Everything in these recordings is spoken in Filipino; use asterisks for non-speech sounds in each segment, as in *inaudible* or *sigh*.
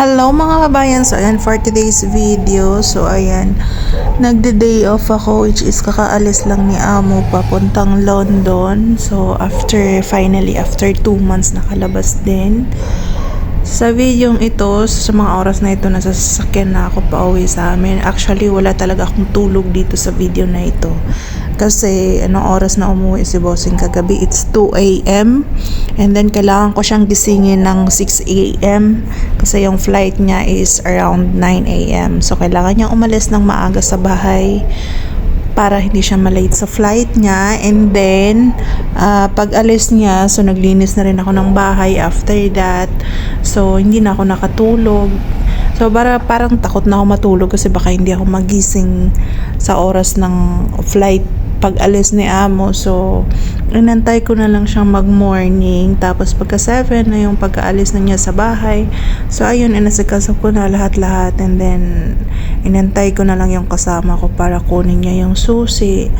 Hello mga kabayan, so ayan for today's video, so ayan, nagde-day off ako which is kakaalis lang ni Amo papuntang London, so after, finally after 2 months nakalabas din. Sa video ito, sa mga oras na ito, nasa sasakyan na ako pa uwi sa amin. Actually, wala talaga akong tulog dito sa video na ito. Kasi, anong oras na umuwi si Bossing kagabi? It's 2 a.m. And then, kailangan ko siyang gisingin ng 6 a.m. Kasi yung flight niya is around 9 a.m. So, kailangan niya umalis ng maaga sa bahay para hindi siya malate sa flight niya. And then, ah, pag alis niya, so naglinis na rin ako ng bahay after that. So, hindi na ako nakatulog. So, para, parang takot na ako matulog kasi baka hindi ako magising sa oras ng flight pag alis ni Amo. So, inantay ko na lang siyang mag-morning. Tapos, pagka 7 na yung pagkaalis na niya sa bahay. So, ayun, inasikaso ko na lahat-lahat. And then, inantay ko na lang yung kasama ko para kunin niya yung susi.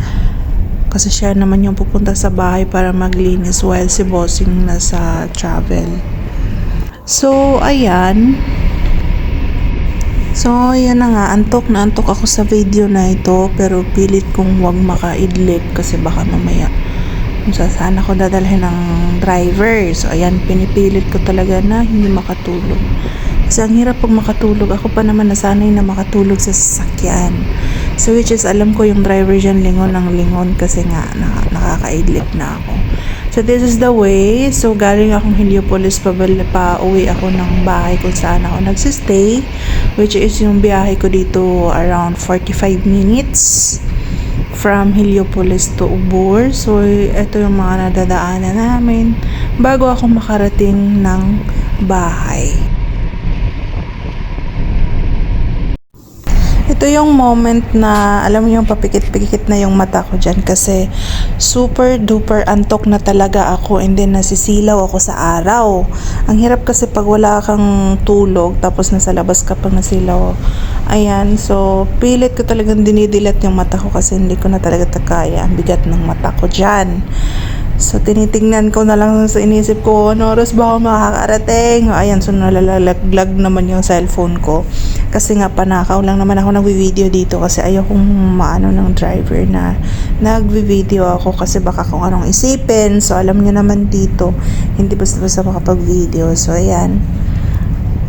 Kasi siya naman yung pupunta sa bahay para maglinis while si Bossing nasa travel. So, ayan. So, yan na nga. Antok na antok ako sa video na ito. Pero pilit kong wag makaidlip kasi baka mamaya kung saan ako dadalhin ng driver. So, ayan, pinipilit ko talaga na hindi makatulog. Kasi ang hirap pag makatulog. Ako pa naman nasanay na makatulog sa sasakyan. So, which is, alam ko yung driver dyan lingon ng lingon kasi nga na, nakakaidlip na ako. So, this is the way. So, galing akong Heliopolis pa, pa uwi ako ng bahay kung saan ako nagsistay. Which is yung biyahe ko dito around 45 minutes from Heliopolis to Ubur. So, ito yung mga nadadaanan namin bago ako makarating ng bahay. Ito yung moment na, alam mo yung papikit-pikit na yung mata ko dyan kasi super duper antok na talaga ako and then nasisilaw ako sa araw. Ang hirap kasi pag wala kang tulog tapos nasa labas ka pag nasilaw. Ayan, so pilit ko talagang dinidilat yung mata ko kasi hindi ko na talaga kaya. Ang bigat ng mata ko dyan. So, tinitingnan ko na lang sa inisip ko, ano oras ba ako makakarating? Ayan, so nalalaglag naman yung cellphone ko. Kasi nga, panakaw lang naman ako nagvi-video dito kasi ayokong maano ng driver na nagvi-video ako kasi baka kung anong isipin. So, alam niyo naman dito, hindi basta-basta makapag-video. So, ayan.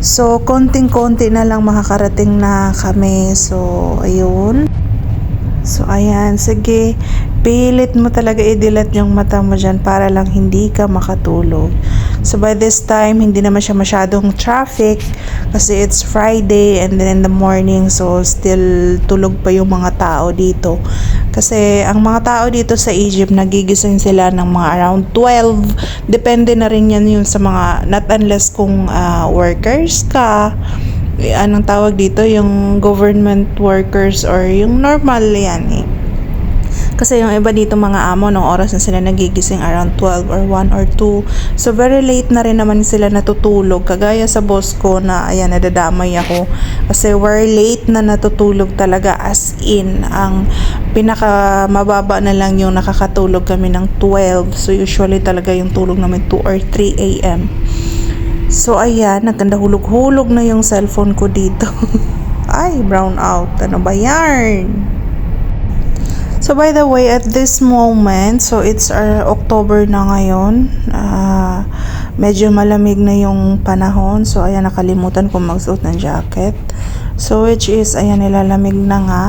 So, konting-konti na lang makakarating na kami. So, ayun. So, ayan. Sige, pilit mo talaga idilat yung mata mo dyan para lang hindi ka makatulog. So, by this time, hindi naman siya masyadong traffic kasi it's Friday and then in the morning, so still tulog pa yung mga tao dito. Kasi ang mga tao dito sa Egypt, nagigising sila ng mga around 12. Depende na rin yan yun sa mga, not unless kung ah, workers ka, anong tawag dito, yung government workers or yung normal yan eh. Kasi yung iba dito mga amo, nung oras na sila nagigising around 12 or 1 or 2. So, very late na rin naman sila natutulog. Kagaya sa boss ko na, ayan, nadadamay ako. Kasi we're late na natutulog talaga as in. Ang pinaka mababa na lang yung nakakatulog kami ng 12. So, usually talaga yung tulog namin 2 or 3 a.m. So, ayan, nagkanda hulog-hulog na yung cellphone ko dito. *laughs* Ay, brown out. Ano ba yan? So, by the way, at this moment, so it's uh, October na ngayon. Ah, medyo malamig na yung panahon. So, ayan, nakalimutan ko magsuot ng jacket. So, which is, ayan, nilalamig na nga.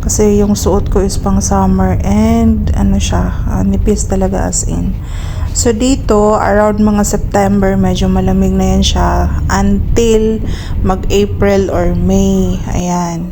Kasi yung suot ko is pang summer and ano siya, ah, nipis talaga as in. So, dito, around mga September, medyo malamig na yan siya until mag-April or May. Ayan.